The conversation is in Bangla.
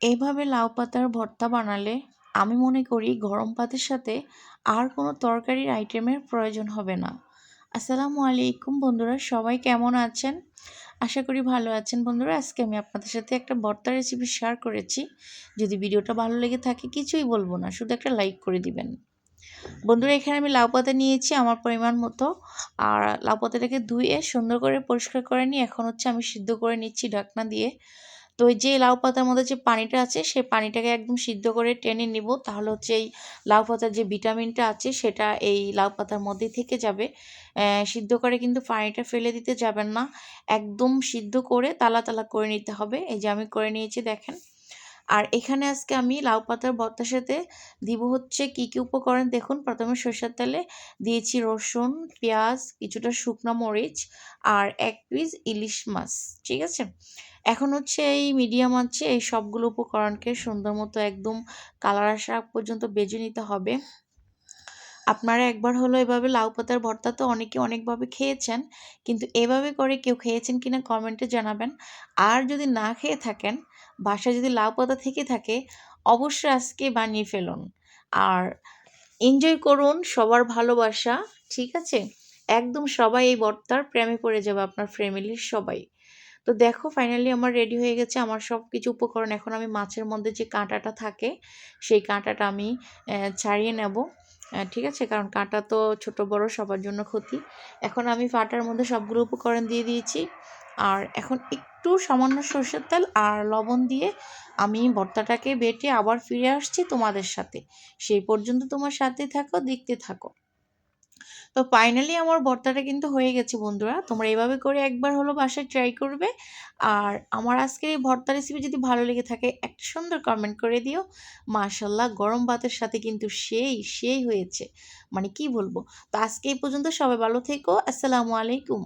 এইভাবে লাউ পাতার ভর্তা বানালে আমি মনে করি গরম ভাতের সাথে আর কোনো তরকারির আইটেমের প্রয়োজন হবে না। আসসালামু আলাইকুম বন্ধুরা, সবাই কেমন আছেন? আশা করি ভালো আছেন বন্ধুরা। আজকে আমি আপনাদের সাথে একটা ভর্তা রেসিপি শেয়ার করেছি। যদি ভিডিওটা ভালো লেগে থাকে কিছুই বলব না, শুধু একটা লাইক করে দিবেন। বন্ধুরা, এখানে আমি লাউ পাতা নিয়েছি আমার পরিমাণ মতো। আর লাউ পাতাটাকে ধুয়ে সুন্দর করে পরিষ্কার করে নিয়ে এখন হচ্ছে আমি সিদ্ধ করে নিচ্ছি ঢাকনা দিয়ে। তো ওই যে লাউ পাতার মধ্যে যে পানিটা আছে সেই পানিটাকে একদম সিদ্ধ করে টেনে নিব। তাহলে হচ্ছে এই লাউ পাতার যে ভিটামিনটা আছে, সেটা এই লাউ পাতার মধ্যেই থেকে যাবে। সিদ্ধ করে কিন্তু পানিটা ফেলে দিতে যাবেন না। একদম সিদ্ধ করে তালা তালা করে নিতে হবে। এই যে আমি করে নিয়েছি, দেখেন। আর এখানে আজকে আমি লাউ পাতার ভর্তার সাথে দিব হচ্ছে কি কি উপকরণ? দেখুন, প্রথমে সরষের তেলে দিয়েছি রসুন, পেঁয়াজ, কিছুটা শুকনো মরিচ আর এক পিস ইলিশ মাছ, ঠিক আছে? এখন হচ্ছে এই মিডিয়াম আছে এই সবগুলো উপকরণকে সুন্দর মতো একদম কালার আসা পর্যন্ত বেজে নিতে হবে। আপনারা একবার হলো এভাবে লাউ পাতার ভর্তা তো অনেকে অনেকভাবে খেয়েছেন, কিন্তু এভাবে করে কেউ খেয়েছেন কিনা কমেন্টে জানাবেন। আর যদি না খেয়ে থাকেন, বাসায় যদি লাউ পাতা থেকে থাকে, অবশ্যই আজকে বানিয়ে ফেলুন। আর এনজয় করুন সবার ভালোবাসা, ঠিক আছে? একদম সবাই এই ভর্তার প্রেমে পড়ে যাবে আপনার ফ্যামিলির সবাই। তো দেখো ফাইনালি আমার রেডি হয়ে গেছে আমার সব কিছু উপকরণ। এখন আমি মাছের মধ্যে যে কাঁটাটা থাকে, সেই কাঁটাটা আমি ছাড়িয়ে নেব। ঠিক আছে, কারণ কাঁটা তো ছোট, বড় সবার জন্য ক্ষতি। এখন আমি ফাটার মধ্যে সবগুলো উপকরণ দিয়ে দিয়েছি। আর এখন একটু সামান্য সর্ষের তেল আর লবণ দিয়ে আমি ভর্তাটাকে বেটে আবার ফিরে আসছি তোমাদের সাথে। সেই পর্যন্ত তোমার সাথে থাকো, দেখতে থাকো। তো ফাইনালি আমার ভর্তাটা কিন্তু হয়ে গেছে বন্ধুরা। তোমরা এভাবে করে একবার হলো বাসায় ট্রাই করবে। আর আমার আজকের এই ভর্তা রেসিপি যদি ভালো লেগে থাকে, একটা সুন্দর কমেন্ট করে দিও। মাশাল্লাহ গরম ভাতের সাথে কিন্তু সেই সেই হয়েছে। মানে কি বলব? তো আজকে এই পর্যন্ত সবাই ভালো থেকো। আসসালামু আলাইকুম।